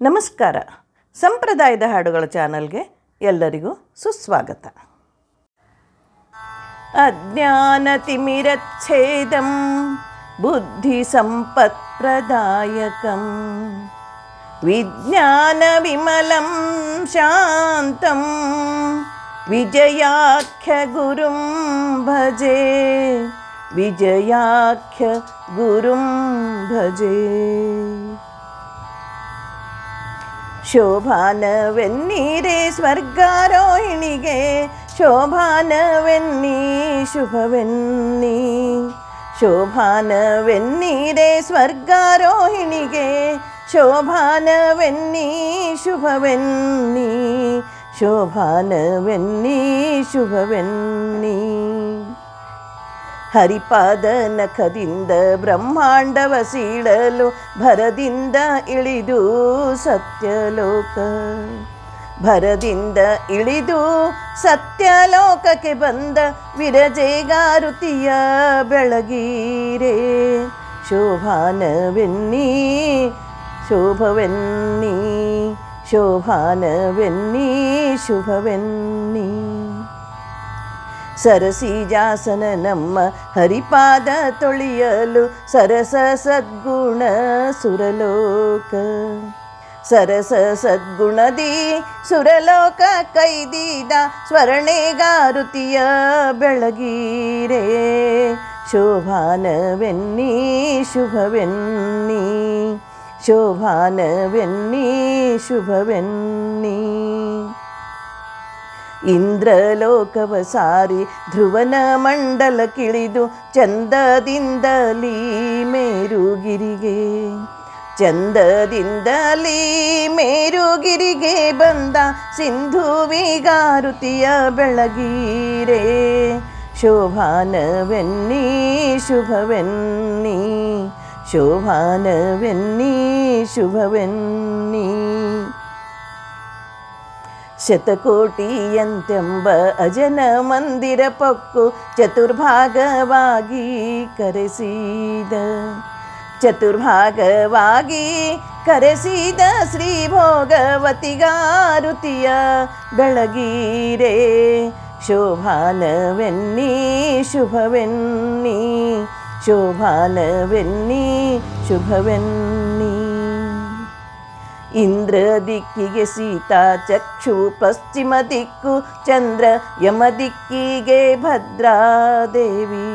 ನಮಸ್ಕಾರ. ಸಂಪ್ರದಾಯದ ಹಾಡುಗಳ ಚಾನಲ್ಗೆ ಎಲ್ಲರಿಗೂ ಸುಸ್ವಾಗತ. ಅಜ್ಞಾನತಿಮಿರಚ್ಛೇದಂ ಬುದ್ಧಿ ಸಂಪತ್ಪ್ರದಾಯಕಂ ವಿಜ್ಞಾನವಿಮಲಂ ಶಾಂತಂ, ವಿಜಯಾಖ್ಯ ಗುರುಂ ಭಜೆ, ವಿಜಯಾಖ್ಯ ಗುರುಂ ಭಜೆ. ಶೋಭಾನವೆನ್ನೀರೆ ಸ್ವರ್ಗಾರೋಹಿಣಿಗೆ ಶೋಭಾನವೆನ್ನಿ ಶುಭವೆನ್ನಿ ಶೋಭಾನವೆನ್ನೀರೆ ಸ್ವರ್ಗಾರೋಹಿಣಿಗೆ ಶೋಭಾನವೆನ್ನಿ ಶುಭವೆನ್ನಿ ಶೋಭಾನವೆನ್ನಿ ಶುಭವೆನ್ನಿ ಹರಿಪಾದ ನಖದಿಂದ ಬ್ರಹ್ಮಾಂಡವ ಸೀಳಲು ಭರದಿಂದ ಇಳಿದು ಸತ್ಯಲೋಕ. ಭರದಿಂದ ಇಳಿದು ಸತ್ಯಲೋಕಕ್ಕೆ ಬಂದ ವಿರಜೆಗಾರುತಿಯ ಬೆಳಗೀರೆ. ಶೋಭಾನವೆನ್ನಿ, ಶೋಭವೆನ್ನಿ, ಶೋಭಾನವೆನ್ನಿ, ಶುಭವೆನ್ನಿ. ಸರಸಿಜಾಸನ ನಮ್ಮ ಹರಿಪಾದ ತೊಳೆಯಲು ಸರಸ ಸದ್ಗುಣ ಸುರಲೋಕ. ಸರಸ ಸದ್ಗುಣದಿ ಸುರಲೋಕ ಕೈದೀದ ಸ್ವರ್ಣೇಗಾರುತಿಯ ಬೆಳಗೀರೆ. ಶೋಭಾನವೆನ್ನಿ, ಶುಭವೆನ್ನಿ. ಶೋಭಾನವೆನ್ನಿ, ಶುಭವೆನ್ನಿ. ಇಂದ್ರಲೋಕವ ಸಾರಿ ಧ್ರುವನ ಮಂಡಲ ಕಿಳಿದು ಚಂದದಿಂದಲೀ ಮೇರುಗಿರಿಗೆ ಚಂದದಿಂದಲೀ ಮೇರುಗಿರಿಗೆ ಬಂದ ಸಿಂಧುವಿಗಾರುತಿಯ ಬೆಳಗೀರೆ. ಶೋಭಾನವೆನ್ನಿ, ಶುಭವೆನ್ನಿ ಶೋಭಾನವೆನ್ನಿ, ಶುಭವೆನ್ನಿ. ಶತಕೋಟಿಯಂತೆಂಬ ಅಜನ ಮಂದಿರ ಪಕ್ಕು ಚತುರ್ಭಾಗವಾಗಿ ಕರೆಸಿದ. ಚತುರ್ಭಾಗವಾಗಿ ಕರೆಸಿದ ಶ್ರೀ ಭೋಗವತಿಗಾರುತಿಯ ಬೆಳಗೀರೆ, ಶೋಭಾನವೆನ್ನಿ, ಶುಭವೆನ್ನಿ ಶೋಭಾನವೆನ್ನಿ, ಶುಭವೆನ್ನಿ. ಇಂದ್ರ ದಿಕ್ಕಿಗೆ ಸೀತಾ ಚಕ್ಷು ಪಶ್ಚಿಮ ದಿಕ್ಕು ಚಂದ್ರ ಯಮ ದಿಕ್ಕಿಗೆ ಭದ್ರಾದೇವಿ.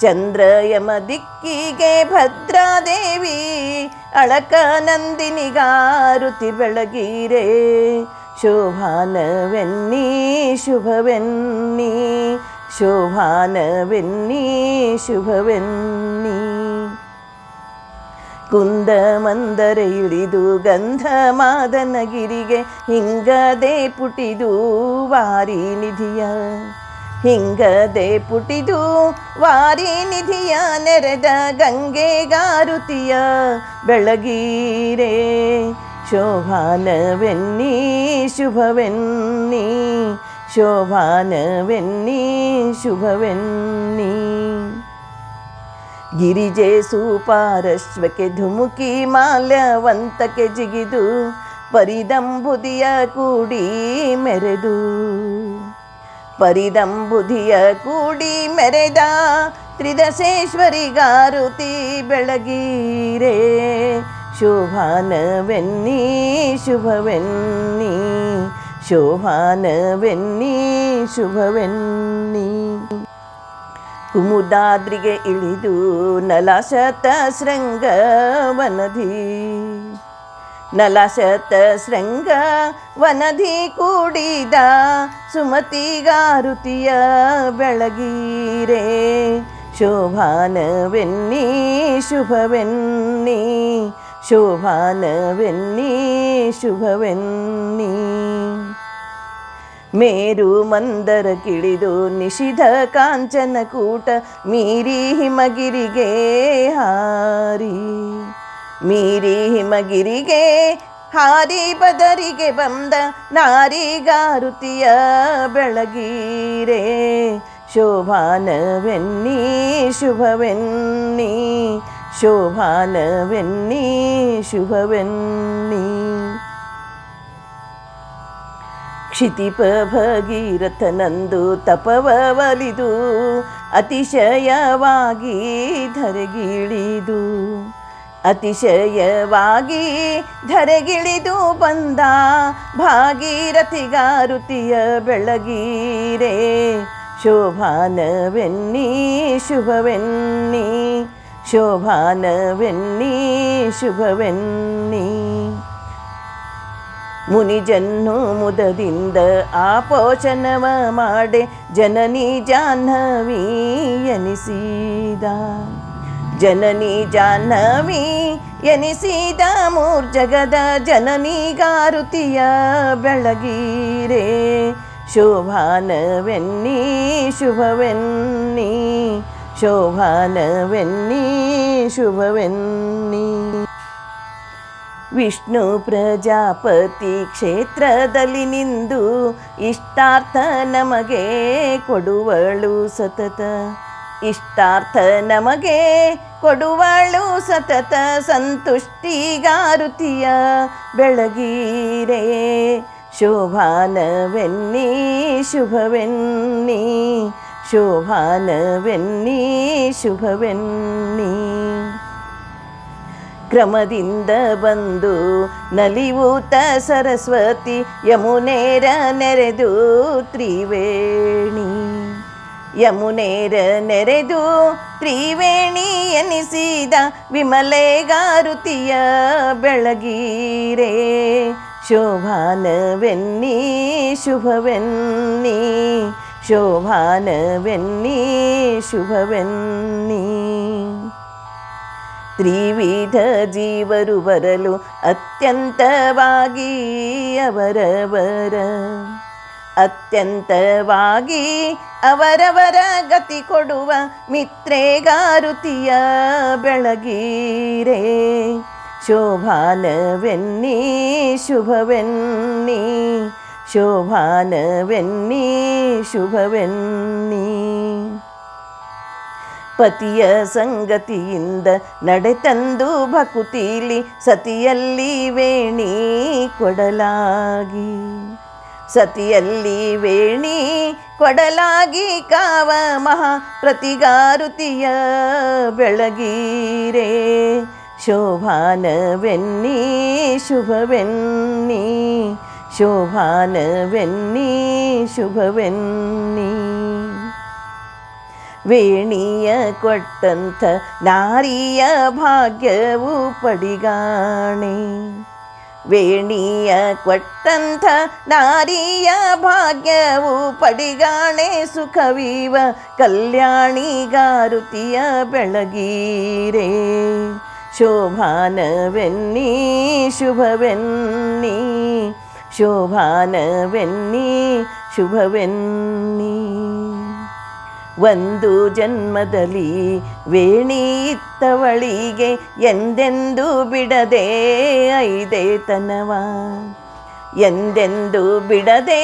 ಚಂದ್ರ ಯಮ ದಿಕ್ಕಿಗೆ ಭದ್ರಾದೇವಿ, ಅಳಕ ನಂದಿನಿಗಾರುತಿ ಬೆಳಗಿರೆ. ಶೋಭಾನವೆನ್ನಿ, ಶುಭವೆನ್ನಿ ಶೋಭಾನವೆನ್ನಿ, ಶುಭವೆನ್ನಿ. ಕುಂದ ಮಂದರ ಇಳಿದು ಗಂಧ ಮಾದನಗಿರಿಗೆ ಹಿಂಗದೆ ಪುಟಿದು ವಾರಿ ನಿಧಿಯ. ಹಿಂಗದೆ ಪುಟಿದು ವಾರಿ ನಿಧಿಯ ನೆರೆದ ಗಂಗೆಗಾರುತಿಯ ಬೆಳಗೀರೆ. ಶೋಭಾನವೆನ್ನಿ, ಶುಭವೆನ್ನಿ ಶೋಭಾನವೆನ್ನಿ, ಶುಭವೆನ್ನಿ. ಗಿರಿಜೆ ಸೂಪಾರಶ್ವಕ್ಕೆ ಧುಮುಕಿ ಮಾಲ್ಯವಂತಕ್ಕೆ ಜಿಗಿದು ಪರಿದಂಬುದಿಯ ಕೂಡಿ ಮೆರೆದು. ಪರಿದಂಬುದಿಯ ಕೂಡಿ ಮೆರೆದ ತ್ರಿದಶೇಶ್ವರಿಗಾರುತಿ ಬೆಳಗೀರೆ. ಶೋಭಾನವೆನ್ನಿ ಶುಭವೆನ್ನಿ ಶೋಭಾನವೆನ್ನಿ ಶುಭವೆನ್ನಿ. ಕುಮುದಾದ್ರಿಗೆ ಇಳಿದು ನಲಶತ ಶೃಂಗ ವನಧಿ. ನಲಶತ ಶೃಂಗ ವನಧಿ ಕೂಡಿದ ಸುಮತಿಗಾರುತಿಯ ಬೆಳಗೀರೇ. ಶೋಭಾನವೆನ್ನಿ, ಶುಭವೆನ್ನಿ ಶೋಭಾನವೆನ್ನಿ, ಶುಭವೆನ್ನಿ. ಮೇರು ಮಂದರ ಕಿಳಿದು ನಿಷಿಧ ಕಾಂಚನ ಕೂಟ ಮೀರಿ ಹಿಮಗಿರಿಗೆ ಹಾರಿ. ಮೀರಿ ಹಿಮಗಿರಿಗೆ ಹಾರಿ ಬದರಿಗೆ ಬಂದ ನಾರಿಗಾರುತಿಯ ಬೆಳಗೀರೆ. ಶೋಭಾನವೆನ್ನಿ, ಶುಭವೆನ್ನಿ ಶೋಭಾನವೆನ್ನಿ, ಶುಭವೆನ್ನಿ. ಕ್ಷಿತಿಪ ಭಗೀರಥನಂದು ತಪವ ಒಲಿದು ಅತಿಶಯವಾಗಿ ಧರೆಗಿಳಿದು. ಅತಿಶಯವಾಗಿ ಧರೆಗಿಳಿದು ಬಂದ ಭಾಗೀರಥಿಗಾರುತಿಯ ಬೆಳಗೀರೆ, ಶೋಭಾನವೆನ್ನಿ, ಶುಭವೆನ್ನಿ ಶೋಭಾನವೆನ್ನಿ, ಶುಭವೆನ್ನಿ. ಮುನಿಜನ್ನು ಮುದದಿಂದ ಆಪೋಷಣವ ಮಾಡೆ ಜನನಿ ಜಾಹ್ನವಿ ಎನಿಸಿದ. ಜನನಿ ಜಾಹ್ನವಿ ಎನಿಸಿದ ಮೂರ್ಜಗದ ಜನನಿಗಾರುತಿಯ ಬೆಳಗೀರೆ. ಶೋಭಾನವೆನ್ನಿ, ಶುಭವೆನ್ನಿ ಶೋಭಾನವೆನ್ನಿ, ಶುಭವೆನ್ನಿ. ವಿಷ್ಣು ಪ್ರಜಾಪತಿ ಕ್ಷೇತ್ರದಲ್ಲಿ ನಿಂದು ಇಷ್ಟಾರ್ಥ ನಮಗೆ ಕೊಡುವಳು ಸತತ. ಇಷ್ಟಾರ್ಥ ನಮಗೆ ಕೊಡುವಳು ಸತತ ಸಂತುಷ್ಟಿಗಾರುತಿಯ ಬೆಳಗೀರೆ. ಶೋಭಾನವೆನ್ನಿ, ಶುಭವೆನ್ನಿ ಶೋಭಾನವೆನ್ನಿ, ಶುಭವೆನ್ನಿ. ಕ್ರಮದಿಂದ ಬಂದು ನಲಿವೂತ ಸರಸ್ವತಿ ಯಮುನೇರ ನೆರೆದು ತ್ರಿವೇಣಿ. ಯಮುನೇರ ನೆರೆದು ತ್ರಿವೇಣಿ ಎನಿಸಿದ ವಿಮಲೆಗಾರುತಿಯ ಬೆಳಗೀರೆ. ಶೋಭಾನವೆನ್ನಿ, ಶುಭವೆನ್ನಿ ಶೋಭಾನವೆನ್ನಿ, ಶುಭವೆನ್ನಿ. ತ್ರಿವಿಧ ಜೀವರು ಬರಲು ಅತ್ಯಂತವಾಗಿ ಅವರವರ. ಅತ್ಯಂತವಾಗಿ ಅವರವರ ಗತಿ ಕೊಡುವ ಮಿತ್ರೇಗಾರುತಿಯ ಬೆಳಗೀರೆ. ಶೋಭಾನವೆನ್ನಿ, ಶುಭವೆನ್ನಿ ಶೋಭಾನವೆನ್ನಿ, ಶುಭವೆನ್ನಿ. ಪತಿಯ ಸಂಗತಿಯಿಂದ ನಡೆತಂದು ಭಕುತಿಲಿ ಸತಿಯಲ್ಲಿ ವೇಣಿ ಕೊಡಲಾಗಿ. ಸತಿಯಲ್ಲಿ ವೇಣಿ ಕೊಡಲಾಗಿ ಕಾವ ಮಹಾ ಪ್ರತಿಗಾರುತಿಯ ಬೆಳಗೀರೆ. ಶೋಭಾನವೆನ್ನಿ, ಶುಭವೆನ್ನಿ ಶೋಭಾನವೆನ್ನಿ, ಶುಭವೆನ್ನಿ. ವೇಣಿಯ ಕೊಟ್ಟಂಥ ನಾರಿಯ ಭಾಗ್ಯವು ಪಡಿಗಾಣೆ. ವೇಣಿಯ ಕೊಟ್ಟಂಥ ನಾರಿಯ ಭಾಗ್ಯವು ಪಡಿಗಾಣೆ. ಸುಖವೀವ ಕಲ್ಯಾಣಿಗಾರುತಿಯ ಬೆಳಗೀರೆ. ಶೋಭಾನವೆನ್ನಿ, ಶುಭವೆನ್ನಿ ಶೋಭಾನವೆನ್ನಿ, ಶುಭವೆನ್ನಿ. ಒಂದು ಜನ್ಮದಲ್ಲಿ ವೇಣಿತ್ತವಳಿಗೆ ಎಂದೆಂದು ಬಿಡದೆ ಐದೇ ತನವ ಎಂದೆಂದು ಬಿಡದೆ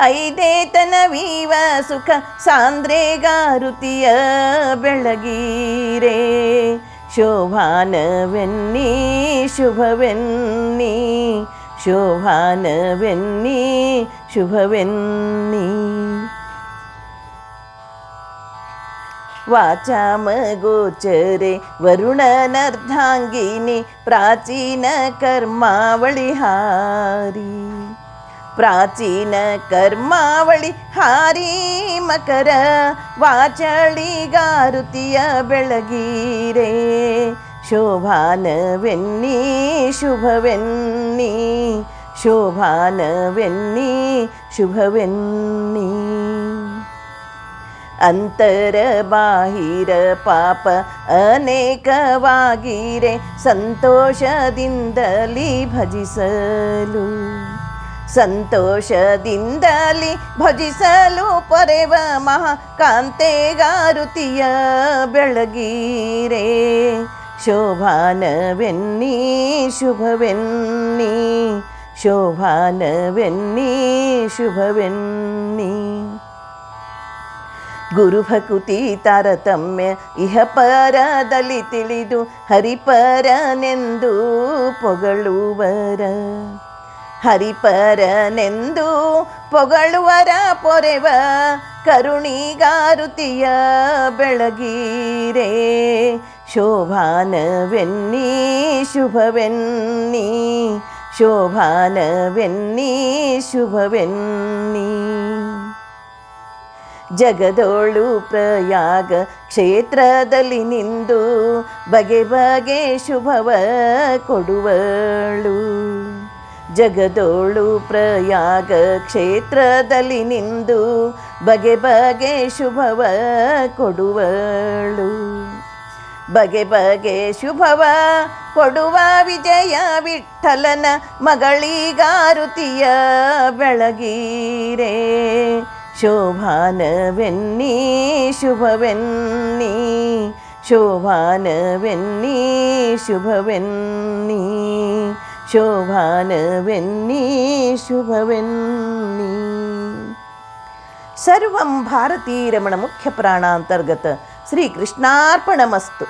ಐದೇ ತನವೀವ ಸುಖ ಸಾಂದ್ರೆಗಾರುತಿಯ ಬೆಳಗೀರೆ? ಶೋಭಾನವೆನ್ನಿ, ಶುಭವೆನ್ನಿ ಶೋಭಾನವೆನ್ನಿ, ಶುಭವೆನ್ನಿ. ವಾಚಾಮಗೋಚರೆ ವರುಣನರ್ಧಾಂಗಿನಿ ಪ್ರಾಚೀನ ಕರ್ಮಾವಳಿ ಹಾರಿ ಪ್ರಾಚೀನ ಕರ್ಮಾವಳಿ ಹಾರಿ ಮಕರ ವಾಚಳಿಗಾರುತಿಯ ಬೆಳಗೀರೆ ಶೋಭಾನವೆನ್ನಿ ಶುಭವೆನ್ನಿ ಶೋಭಾನವೆನ್ನಿ ಶುಭವೆನ್ನಿ ಅಂತರ ಬಾಹಿರ ಪಾಪ ಅನೇಕವಾಗಿರೆ ಸಂತೋಷದಿಂದಲಿ ಭಜಿಸಲು. ಸಂತೋಷದಿಂದಲಿ ಭಜಿಸಲು ಪೊರೆವ ಮಹಾಕಾಂತೆಗಾರುತಿಯ ಬೆಳಗೀರೆ. ಶೋಭಾನವೆನ್ನಿ, ಶುಭವೆನ್ನಿ ಶೋಭಾನವೆನ್ನಿ, ಶುಭವೆನ್ನಿ. ಗುರುಭಕುತಿ ತಾರತಮ್ಯ, ಇಹ ಪರದಲ್ಲಿ ತಿಳಿದು ಹರಿಪರನೆಂದು ಪೊಗಳುವರ. ಹರಿಪರನೆಂದು ಪೊಗಳುವರ ಪೊರೆವ, ಕರುಣಿಗಾರುತಿಯ ಬೆಳಗೀರೆ. ಶೋಭಾನವೆನ್ನಿ, ಶುಭವೆನ್ನಿ ಶೋಭಾನವೆನ್ನಿ, ಶುಭವೆನ್ನಿ. ಜಗದೋಳು ಪ್ರಯಾಗ ಕ್ಷೇತ್ರದಲ್ಲಿ ನಿಂದು ಬಗೆ ಬಗೆ ಶುಭವ ಕೊಡುವಳು. ಜಗದೋಳು ಪ್ರಯಾಗ ಕ್ಷೇತ್ರದಲ್ಲಿ ನಿಂದು ಬಗೆ ಬಗೆ ಶುಭವ ಕೊಡುವಳು. ಬಗೆ ಬಗೆ ಶುಭವ ಕೊಡುವ ವಿಜಯ ವಿಠಲನ ಮಗಳಿಗಾರುತಿಯ ಬೆಳಗೀರೆ. ಶೋಭಾನವೆನ್ನಿ ಶುಭವೆನ್ನಿ ಶೋಭಾನವೆನ್ನಿ ಶುಭವೆನ್ನಿ ಶೋಭಾನವೆನ್ನಿ ಶುಭವೆನ್ನಿ ಸರ್ವಂ ಭಾರತೀರಮಣ ಮುಖ್ಯ ಪ್ರಾಣಾಂತರ್ಗತ ಶ್ರೀಕೃಷ್ಣಾರ್ಪಣಮಸ್ತು